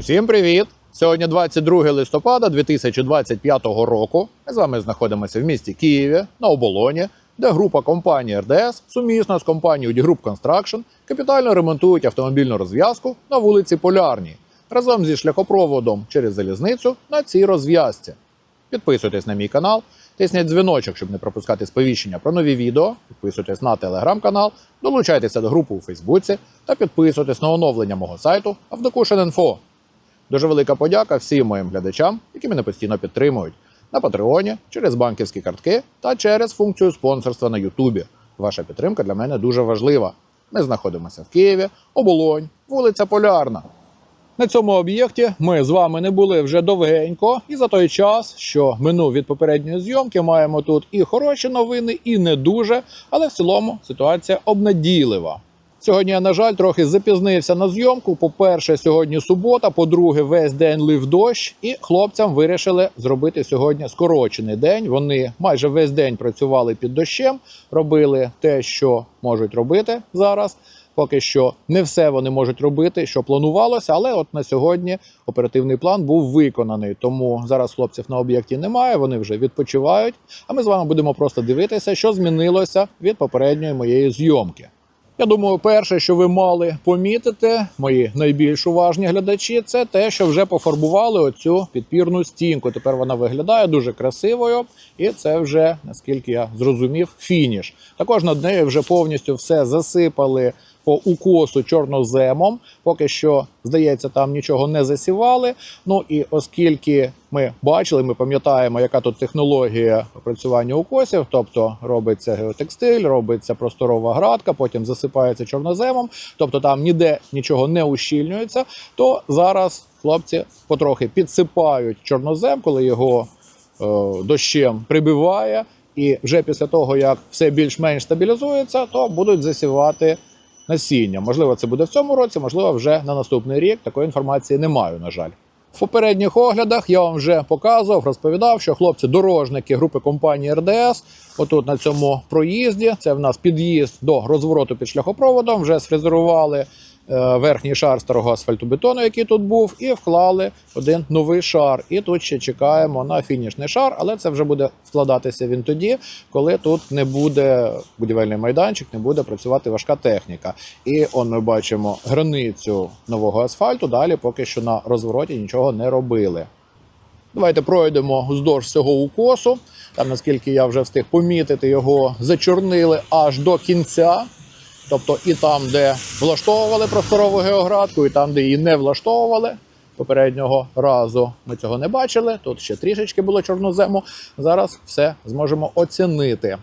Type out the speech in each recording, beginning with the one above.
Усім привіт! Сьогодні 22 листопада 2025 року. Ми з вами знаходимося в місті Києві на оболоні, де група компанії РДС сумісно з компанією Group Construction капітально ремонтують автомобільну розв'язку на вулиці Полярній разом зі шляхопроводом через залізницю на цій розв'язці. Підписуйтесь на мій канал, тисніть дзвіночок, щоб не пропускати сповіщення про нові відео. Підписуйтесь на телеграм-канал, долучайтеся до групи у Фейсбуці та підписуйтесь на оновлення мого сайту Авдокушен.Інфо. Дуже велика подяка всім моїм глядачам, які мене постійно підтримують на Патреоні, через банківські картки та через функцію спонсорства на Ютубі. Ваша підтримка для мене дуже важлива. Ми знаходимося в Києві, оболонь, вулиця Полярна. На цьому об'єкті ми з вами не були вже довгенько, і за той час, що минув від попередньої зйомки, маємо тут і хороші новини, і не дуже. Але в цілому ситуація обнадійлива. Сьогодні я, на жаль, трохи запізнився на зйомку. По-перше, сьогодні субота, по-друге, весь день лив дощ, і хлопцям вирішили зробити сьогодні скорочений день. Вони майже весь день працювали під дощем, робили те, що можуть робити зараз. Поки що не все вони можуть робити, що планувалося, але от на сьогодні оперативний план був виконаний. Тому зараз хлопців на об'єкті немає, вони вже відпочивають. А ми з вами будемо просто дивитися, що змінилося від попередньої моєї зйомки. Я думаю, перше, що ви мали помітити, мої найбільш уважні глядачі, це те, що вже пофарбували оцю підпірну стінку. Тепер вона виглядає дуже красивою, і це вже, наскільки я зрозумів, фініш. Також над нею вже повністю все засипали по укосу чорноземом. Поки що, здається, там нічого не засівали. Ну і оскільки ми бачили, ми пам'ятаємо, яка тут технологія опрацювання укосів, тобто робиться геотекстиль, робиться просторова градка, потім засипається чорноземом, тобто там ніде нічого не ущільнюється. То зараз хлопці потрохи підсипають чорнозем, коли його е, дощем прибиває. І вже після того, як все більш-менш стабілізується, то будуть засівати насіння. Можливо, це буде в цьому році, можливо, вже на наступний рік. Такої інформації не маю, на жаль. В попередніх оглядах я вам вже показував, розповідав, що хлопці-дорожники групи компанії РДС, отут на цьому проїзді, це в нас під'їзд до розвороту під шляхопроводом, вже сфрезерували верхній шар старого асфальтобетону, який тут був, і вклали один новий шар. І тут ще чекаємо на фінішний шар, але це вже буде складатися він тоді, коли тут не буде будівельний майданчик, не буде працювати важка техніка. І он ми бачимо границю нового асфальту. Далі поки що на розвороті нічого не робили. Давайте пройдемо вздовж всього укосу. Там, наскільки я вже встиг помітити, його зачорнили аж до кінця. Тобто і там, де влаштовували просторову геоградку, і там, де її не влаштовували. Попереднього разу ми цього не бачили. Тут ще трішечки було чорнозему. Зараз все зможемо оцінити.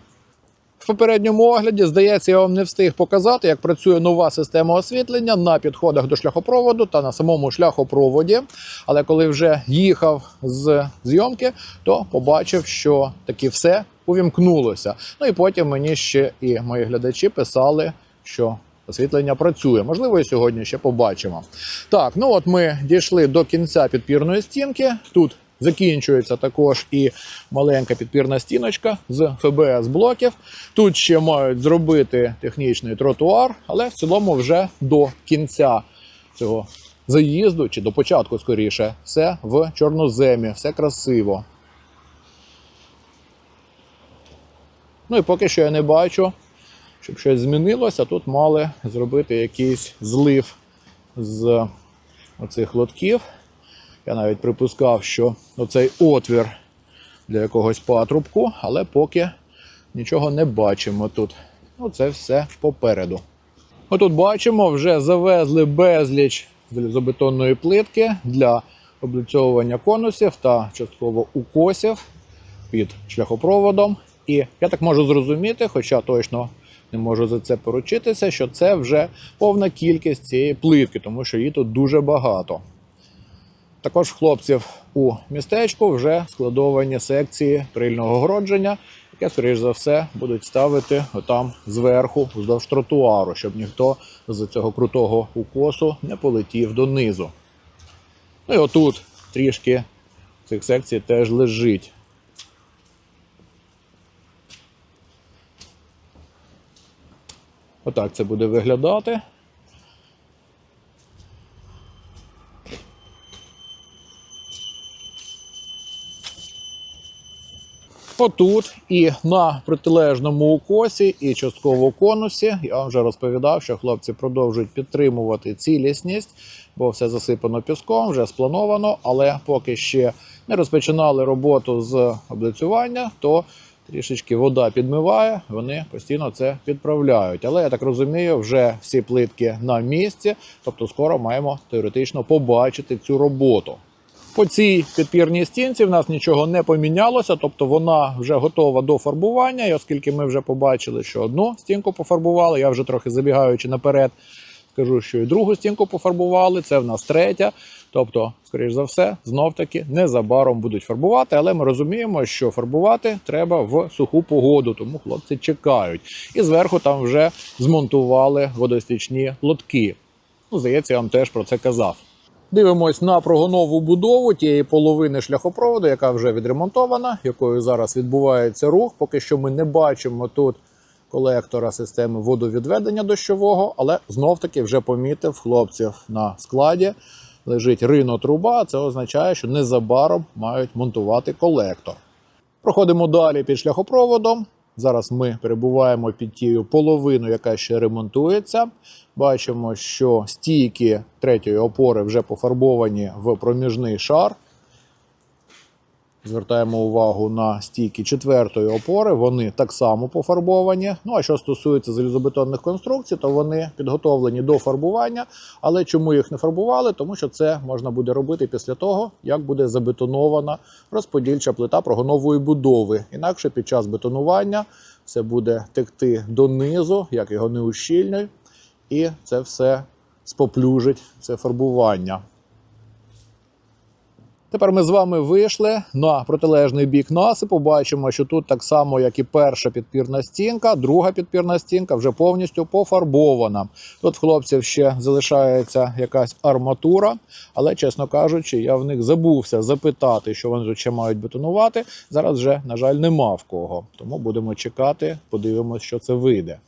В попередньому огляді, здається, я вам не встиг показати, як працює нова система освітлення на підходах до шляхопроводу та на самому шляхопроводі. Але коли вже їхав з зйомки, то побачив, що таки все увімкнулося. Ну і потім мені ще і мої глядачі писали, що освітлення працює. Можливо, і сьогодні ще побачимо. Так, ну от ми дійшли до кінця підпірної стінки. Тут закінчується також і маленька підпірна стіночка з ФБС блоків. Тут ще мають зробити технічний тротуар, але в цілому вже до кінця цього заїзду чи до початку скоріше, все в чорноземі, все красиво. Ну і поки що я не бачу, щоб щось змінилося. Тут мали зробити якийсь злив з оцих лотків. Я навіть припускав, що оцей отвір для якогось патрубку, але поки нічого не бачимо тут. Ну, це все попереду. Отут бачимо, вже завезли безліч залізобетонної плитки для облицьовування конусів та частково укосів під шляхопроводом. І я так можу зрозуміти, хоча точно не можу за це поручитися, що це вже повна кількість цієї плитки, тому що її тут дуже багато. Також хлопців у містечку вже складовані секції прильного огородження, яке, скоріш за все, будуть ставити отам зверху, вздовж тротуару, щоб ніхто з цього крутого укосу не полетів донизу. Ну і отут трішки цих секцій теж лежить. Отак це буде виглядати. Отут і на протилежному укосі, і частково конусі, я вже розповідав, що хлопці продовжують підтримувати цілісність, бо все засипано піском, вже сплановано, але поки ще не розпочинали роботу з облицювання, то трішечки вода підмиває, вони постійно це підправляють. Але я так розумію, вже всі плитки на місці, тобто скоро маємо теоретично побачити цю роботу. По цій підпірній стінці в нас нічого не помінялося, тобто вона вже готова до фарбування. І оскільки ми вже побачили, що одну стінку пофарбували, я вже трохи забігаючи наперед, скажу, що і другу стінку пофарбували. Це в нас третя. Тобто, скоріш за все, знов таки незабаром будуть фарбувати, але ми розуміємо, що фарбувати треба в суху погоду, тому хлопці чекають. І зверху там вже змонтували водостічні лотки. Ну, здається, я вам теж про це казав. Дивимось на прогонову будову тієї половини шляхопроводу, яка вже відремонтована, якою зараз відбувається рух. Поки що ми не бачимо тут колектора системи водовідведення дощового, але знов таки вже помітив хлопців на складі. Лежить ринотруба. Це означає, що незабаром мають монтувати колектор. Проходимо далі під шляхопроводом. Зараз ми перебуваємо під тією половиною, яка ще ремонтується. Бачимо, що стійки третьої опори вже пофарбовані в проміжний шар. Звертаємо увагу на стійки четвертої опори, вони так само пофарбовані. Ну а що стосується залізобетонних конструкцій, то вони підготовлені до фарбування. Але чому їх не фарбували? Тому що це можна буде робити після того, як буде забетонована розподільча плита прогонової будови. Інакше під час бетонування все буде текти донизу, як його не ущільнюй, і це все споплюжить це фарбування. Тепер ми з вами вийшли на протилежний бік насипу. Бачимо, що тут так само, як і перша підпірна стінка, друга підпірна стінка вже повністю пофарбована. Тут в хлопців ще залишається якась арматура, але, чесно кажучи, я в них забувся запитати, що вони тут ще мають бетонувати. Зараз вже, на жаль, нема в кого. Тому будемо чекати, подивимось, що це вийде.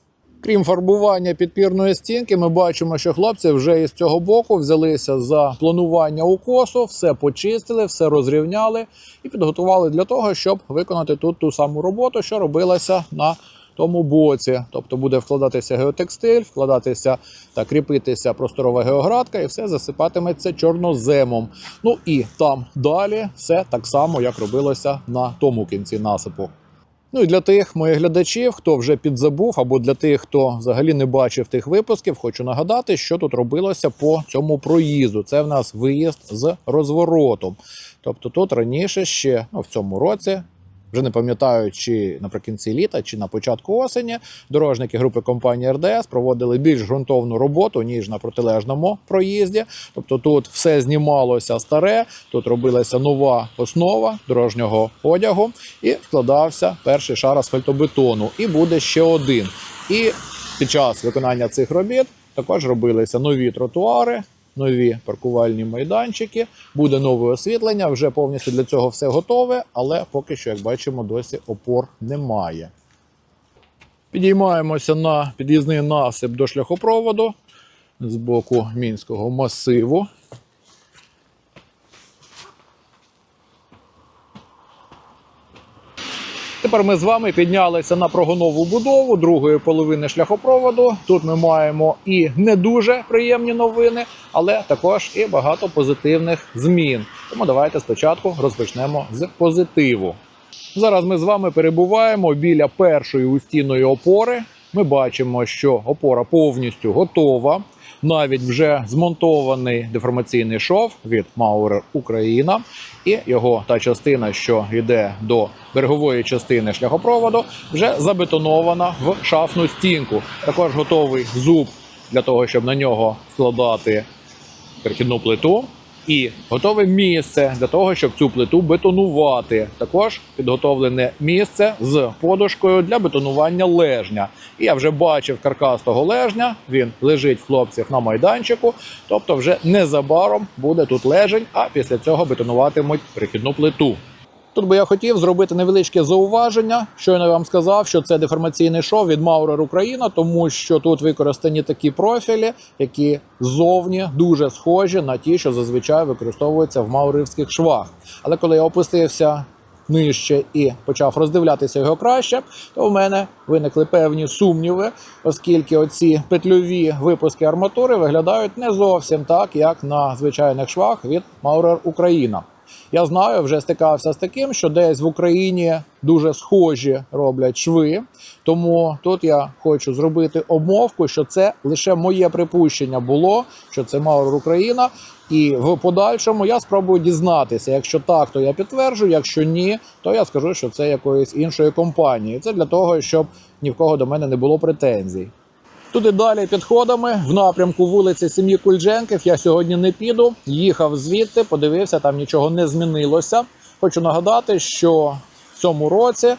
Крім фарбування підпірної стінки, ми бачимо, що хлопці вже із цього боку взялися за планування укосу, все почистили, все розрівняли і підготували для того, щоб виконати тут ту саму роботу, що робилася на тому боці. Тобто буде вкладатися геотекстиль, вкладатися та кріпитися просторова геоградка, і все засипатиметься чорноземом. Ну і там далі все так само, як робилося на тому кінці насипу. Ну і для тих моїх глядачів, хто вже підзабув, або для тих, хто взагалі не бачив тих випусків, хочу нагадати, що тут робилося по цьому проїзду. Це в нас виїзд з розворотом. Тобто тут раніше ще ну, в цьому році. Вже не пам'ятаю, чи наприкінці літа, чи на початку осені дорожники групи компанії РДС проводили більш ґрунтовну роботу ніж на протилежному проїзді. Тобто тут все знімалося старе, тут робилася нова основа дорожнього одягу і вкладався перший шар асфальтобетону. І буде ще один. І під час виконання цих робіт також робилися нові тротуари. Нові паркувальні майданчики, буде нове освітлення. Вже повністю для цього все готове, але поки що, як бачимо, досі опор немає. Підіймаємося на під'їзний насип до шляхопроводу з боку мінського масиву. Тепер ми з вами піднялися на прогонову будову другої половини шляхопроводу. Тут ми маємо і не дуже приємні новини, але також і багато позитивних змін. Тому давайте спочатку розпочнемо з позитиву. Зараз ми з вами перебуваємо біля першої устійної опори. Ми бачимо, що опора повністю готова. Навіть вже змонтований деформаційний шов від Maurer Україна, і його та частина, що йде до берегової частини шляхопроводу, вже забетонована в шафну стінку. Також готовий зуб для того, щоб на нього складати перехідну плиту. І готове місце для того, щоб цю плиту бетонувати. Також підготовлене місце з подушкою для бетонування лежня. І я вже бачив каркас того лежня. Він лежить в хлопців на майданчику. Тобто, вже незабаром буде тут лежень, а після цього бетонуватимуть прихідну плиту. Тут би я хотів зробити невеличке зауваження. Щойно я вам сказав, що це деформаційний шов від Maurer Україна, тому що тут використані такі профілі, які ззовні дуже схожі на ті, що зазвичай використовуються в маурівських швах. Але коли я опустився нижче і почав роздивлятися його краще, то в мене виникли певні сумніви, оскільки оці петльові випуски арматури виглядають не зовсім так, як на звичайних швах від Maurer Україна. Я знаю, вже стикався з таким, що десь в Україні дуже схожі роблять шви. Тому тут я хочу зробити обмовку, що це лише моє припущення було, що це Маур Україна. І в подальшому я спробую дізнатися. Якщо так, то я підтверджу. Якщо ні, то я скажу, що це якоїсь іншої компанії. Це для того, щоб ні в кого до мене не було претензій. Туди далі підходами в напрямку вулиці Сім'ї Кульдженків. Я сьогодні не піду. Їхав звідти, подивився, там нічого не змінилося. Хочу нагадати, що в цьому році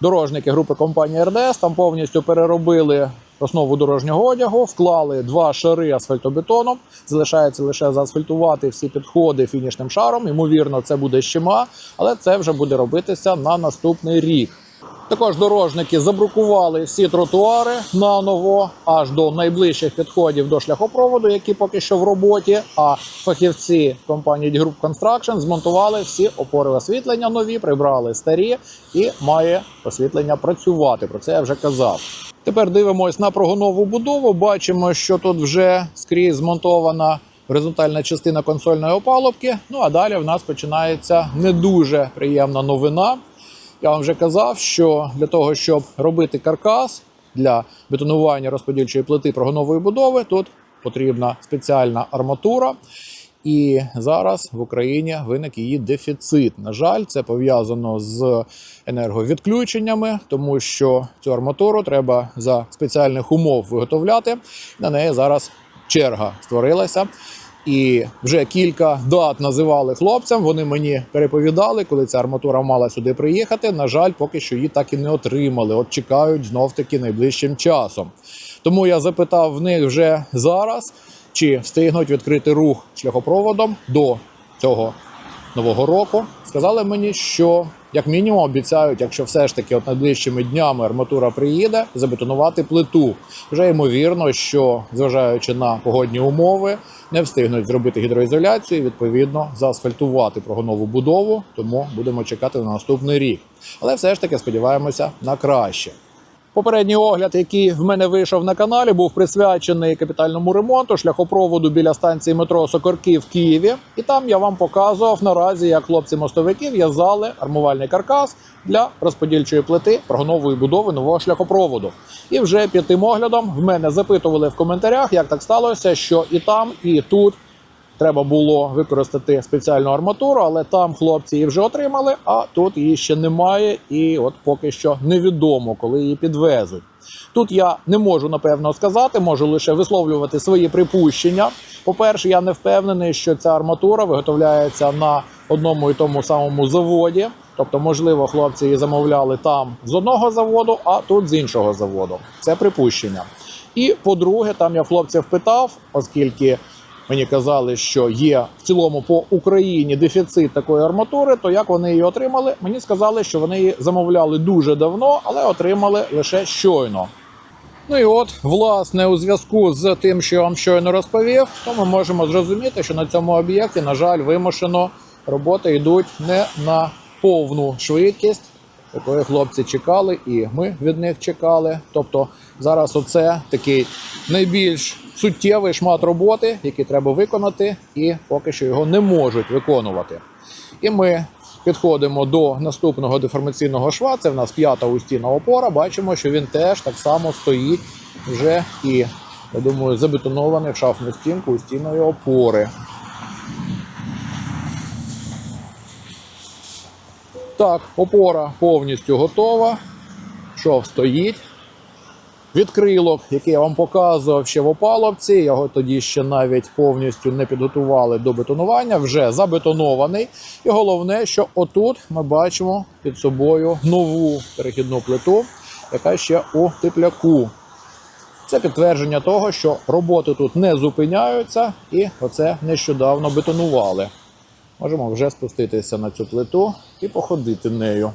дорожники групи компанії РДС там повністю переробили основу дорожнього одягу, вклали два шари асфальтобетону. Залишається лише заасфальтувати всі підходи фінішним шаром. Ймовірно, це буде щема, але це вже буде робитися на наступний рік. Також дорожники забрукували всі тротуари наново аж до найближчих підходів до шляхопроводу, які поки що в роботі. А фахівці компанії Group Construction змонтували всі опори освітлення нові, прибрали старі і має освітлення працювати. Про це я вже казав. Тепер дивимось на прогонову будову. Бачимо, що тут вже скрізь змонтована горизонтальна частина консольної опалубки. Ну а далі в нас починається не дуже приємна новина. Я вам вже казав, що для того, щоб робити каркас для бетонування розподільчої плити прогонової будови, тут потрібна спеціальна арматура. І зараз в Україні виник її дефіцит. На жаль, це пов'язано з енерговідключеннями, тому що цю арматуру треба за спеціальних умов виготовляти. На неї зараз черга створилася. І вже кілька дат називали хлопцям. Вони мені переповідали, коли ця арматура мала сюди приїхати. На жаль, поки що її так і не отримали. От чекають знов таки найближчим часом. Тому я запитав в них вже зараз, чи встигнуть відкрити рух шляхопроводом до цього нового року. Сказали мені, що як мінімум обіцяють, якщо все ж таки от найближчими днями арматура приїде, забетонувати плиту. Вже ймовірно, що зважаючи на погодні умови, не встигнуть зробити гідроізоляцію, відповідно заасфальтувати прогонову будову. Тому будемо чекати на наступний рік. Але все ж таки сподіваємося на краще. Попередній огляд, який в мене вийшов на каналі, був присвячений капітальному ремонту шляхопроводу біля станції метро Сокорки в Києві. І там я вам показував наразі, як хлопці-мостовики в'язали армувальний каркас для розподільчої плити прогонової будови нового шляхопроводу. І вже під тим оглядом в мене запитували в коментарях, як так сталося, що і там, і тут Треба було використати спеціальну арматуру, але там хлопці її вже отримали, а тут її ще немає, і от поки що невідомо, коли її підвезуть. Тут я не можу напевно сказати, можу лише висловлювати свої припущення. По-перше, я не впевнений, що ця арматура виготовляється на одному і тому самому заводі. Тобто, можливо, хлопці її замовляли там з одного заводу, а тут з іншого заводу. Це припущення. І по-друге, там я хлопців питав, оскільки мені казали, що є в цілому по Україні дефіцит такої арматури, то як вони її отримали? Мені сказали, що вони її замовляли дуже давно, але отримали лише щойно. Ну і от, власне, у зв'язку з тим, що я вам щойно розповів, то ми можемо зрозуміти, що на цьому об'єкті, на жаль, вимушено роботи йдуть не на повну швидкість, якої хлопці чекали, і ми від них чекали. Тобто зараз оце такий найбільш суттєвий шмат роботи, який треба виконати, і поки що його не можуть виконувати. І ми підходимо до наступного деформаційного шва. Це в нас п'ята устійна опора. Бачимо, що він теж так само стоїть вже і, я думаю, забетонований в шафну стінку устійної опори. Так, опора повністю готова. Шов стоїть. Відкрилок, який я вам показував ще в опалубці, його тоді ще навіть повністю не підготували до бетонування, вже забетонований. І головне, що отут ми бачимо під собою нову перехідну плиту, яка ще у тепляку. Це підтвердження того, що роботи тут не зупиняються, і оце нещодавно бетонували. Можемо вже спуститися на цю плиту і походити нею.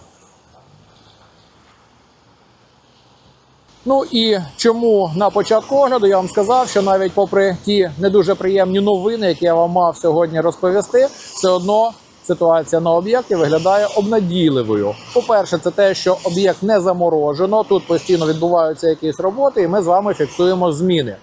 Ну і чому на початку огляду я вам сказав, що навіть попри ті не дуже приємні новини, які я вам мав сьогодні розповісти, все одно ситуація на об'єкті виглядає обнадійливою. По-перше, це те, що об'єкт не заморожено, тут постійно відбуваються якісь роботи, і ми з вами фіксуємо зміни.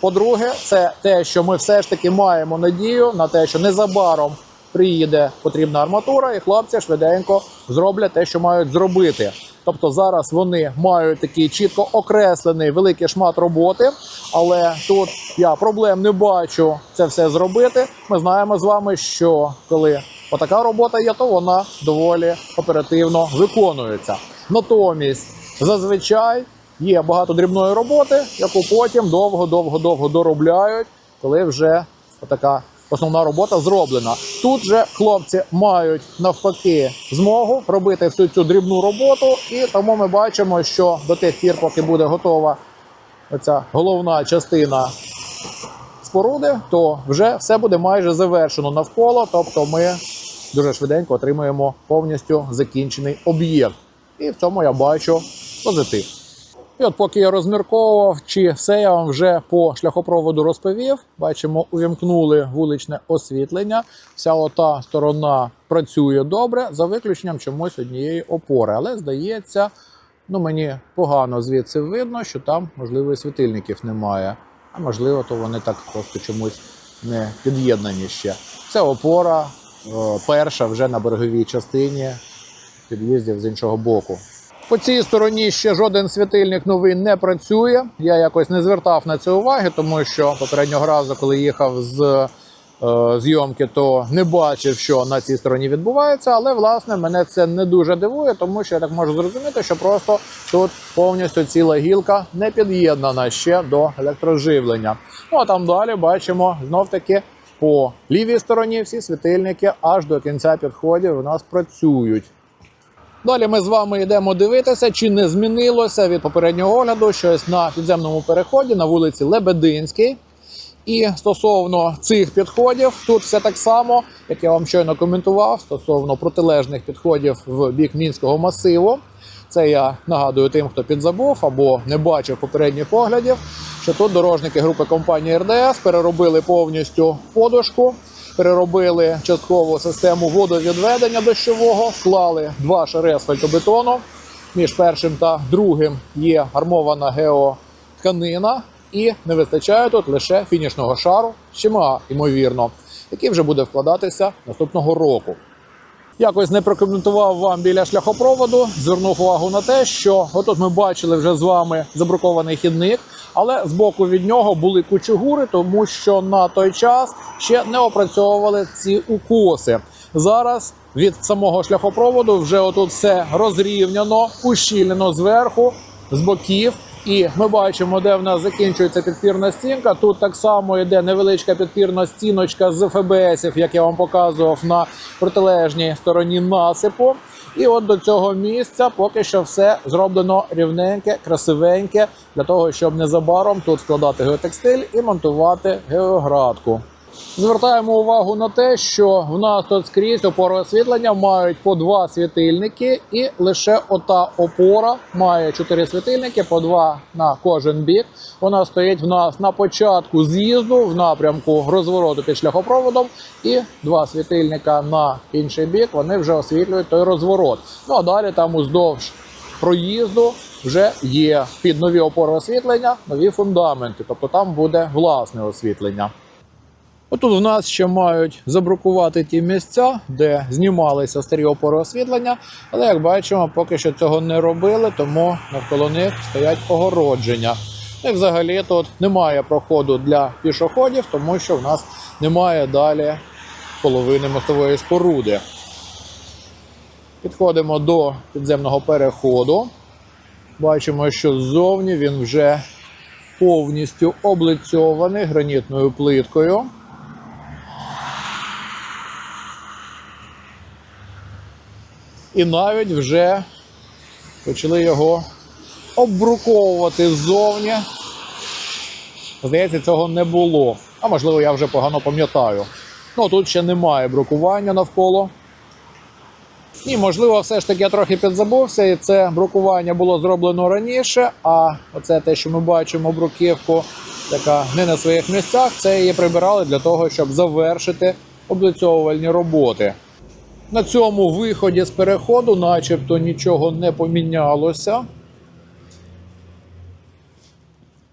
По-друге, це те, що ми все ж таки маємо надію на те, що незабаром приїде потрібна арматура, і хлопці швиденько зроблять те, що мають зробити. Тобто зараз вони мають такий чітко окреслений великий шмат роботи, але тут я проблем не бачу це все зробити. Ми знаємо з вами, що коли отака робота є, то вона доволі оперативно виконується. Натомість, зазвичай є багато дрібної роботи, яку потім довго-довго-довго доробляють, коли вже така основна робота зроблена. Тут же хлопці мають навпаки змогу робити всю цю дрібну роботу, і тому ми бачимо, що до тих пір, поки буде готова оця головна частина споруди, то вже все буде майже завершено навколо. Тобто, ми дуже швиденько отримуємо повністю закінчений об'єкт. І в цьому я бачу позитив. І от поки я розмірковував, чи все я вам вже по шляхопроводу розповів. Бачимо, увімкнули вуличне освітлення. Вся ота сторона працює добре, за виключенням чомусь однієї опори. Але здається, ну мені погано звідси видно, що там можливо світильників немає. А можливо, то вони так просто чомусь не під'єднані ще. Це опора е, перша вже на береговій частині під'їздів з іншого боку. По цій стороні ще жоден світильник новий не працює. Я якось не звертав на це уваги, тому що попереднього разу, коли їхав з е, зйомки, то не бачив, що на цій стороні відбувається. Але власне мене це не дуже дивує, тому що я так можу зрозуміти, що просто тут повністю ціла гілка не під'єднана ще до електроживлення. Ну а там далі бачимо знов таки. По лівій стороні всі світильники аж до кінця підходів у нас працюють. Далі ми з вами йдемо дивитися, чи не змінилося від попереднього огляду щось на підземному переході на вулиці Лебединській. І стосовно цих підходів, тут все так само, як я вам щойно коментував, стосовно протилежних підходів в бік мінського масиву. Це я нагадую тим, хто підзабув або не бачив попередніх оглядів, що тут дорожники групи компанії РДС переробили повністю подушку, переробили часткову систему водовідведення дощового, вклали два шари асфальтобетону. Між першим та другим є армована геотканина, і не вистачає тут лише фінішного шару, щема, ймовірно, який вже буде вкладатися наступного року. Якось не прокоментував вам біля шляхопроводу. Звернув увагу на те, що отут ми бачили вже з вами забрукований хідник, але збоку від нього були кучугури, тому що на той час ще не опрацьовували ці укоси. Зараз від самого шляхопроводу вже отут все розрівняно, ущільнено зверху, з боків. І ми бачимо, де в нас закінчується підпірна стінка. Тут так само йде невеличка підпірна стіночка з ФБСів, як я вам показував на протилежній стороні насипу. І от до цього місця поки що все зроблено рівненьке, красивеньке, для того, щоб незабаром тут складати геотекстиль і монтувати геоградку. Звертаємо увагу на те, що в нас тут скрізь опори освітлення мають по два світильники, і лише ота опора має чотири світильники, по два на кожен бік. Вона стоїть в нас на початку з'їзду в напрямку розвороту під шляхопроводом, і два світильника на інший бік. Вони вже освітлюють той розворот. Ну а далі там уздовж проїзду вже є під нові опори освітлення, нові фундаменти. Тобто там буде власне освітлення. Отут в нас ще мають забрукувати ті місця, де знімалися старі опори освітлення, але як бачимо, поки що цього не робили, тому навколо них стоять огородження. І взагалі тут немає проходу для пішоходів, тому що в нас немає далі половини мостової споруди. Підходимо до підземного переходу. Бачимо, що ззовні він вже повністю облицьований гранітною плиткою. І навіть вже почали його оббруковувати ззовні. Здається, цього не було. А можливо, я вже погано пам'ятаю. Ну тут ще немає брукування навколо. І, можливо, все ж таки я трохи підзабувся, і це брукування було зроблено раніше. А оце те, що ми бачимо, бруківку, яка не на своїх місцях, це її прибирали для того, щоб завершити облицьовувальні роботи. На цьому виході з переходу, начебто, нічого не помінялося.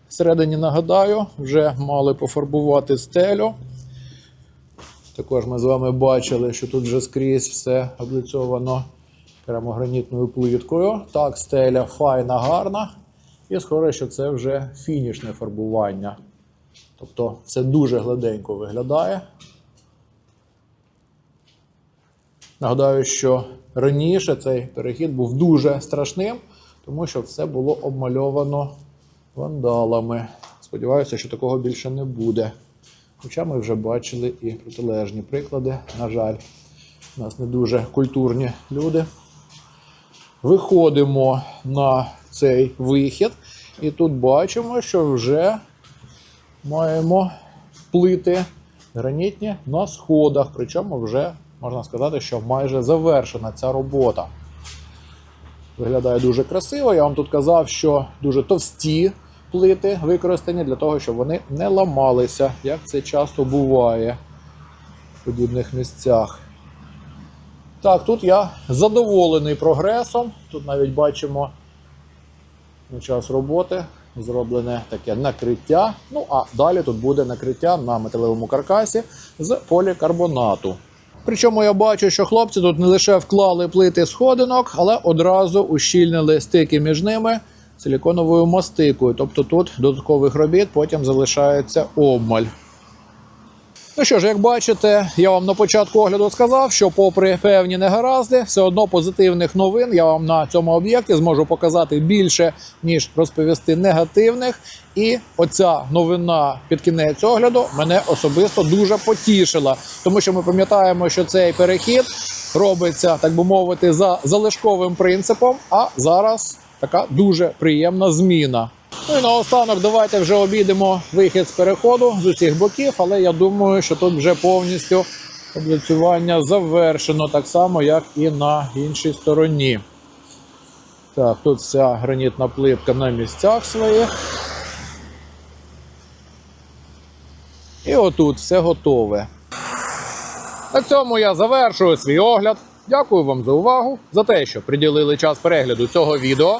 Всередині нагадаю, вже мали пофарбувати стелю. Також ми з вами бачили, що тут вже скрізь все облицьовано керамогранітною плиткою. Так, стеля файна, гарна. І схоже, що це вже фінішне фарбування. Тобто все дуже гладенько виглядає. Нагадаю, що раніше цей перехід був дуже страшним, тому що все було обмальовано вандалами. Сподіваюся, що такого більше не буде. Хоча ми вже бачили і протилежні приклади. На жаль, у нас не дуже культурні люди. Виходимо на цей вихід, і тут бачимо, що вже маємо плити гранітні на сходах. Причому вже можна сказати, що майже завершена ця робота. Виглядає дуже красиво. Я вам тут казав, що дуже товсті плити використані для того, щоб вони не ламалися, як це часто буває в подібних місцях. Так, тут я задоволений прогресом. Тут навіть бачимо на час роботи зроблене таке накриття. Ну а далі тут буде накриття на металевому каркасі з полікарбонату. Причому я бачу, що хлопці тут не лише вклали плити сходинок, але одразу ущільнили стики між ними силіконовою мастикою. Тобто тут додаткових робіт потім залишається обмаль. Ну що ж, як бачите, я вам на початку огляду сказав, що, попри певні негаразди, все одно позитивних новин я вам на цьому об'єкті зможу показати більше, ніж розповісти негативних. І оця новина під кінець огляду мене особисто дуже потішила, тому що ми пам'ятаємо, що цей перехід робиться, так би мовити, за залишковим принципом. А зараз така дуже приємна зміна. Ну і наостанок давайте вже обійдемо вихід з переходу з усіх боків, але я думаю, що тут вже повністю облицювання завершено, так само, як і на іншій стороні. Так, тут вся гранітна плитка на місцях своїх. І отут все готове. На цьому я завершую свій огляд. Дякую вам за увагу, за те, що приділили час перегляду цього відео.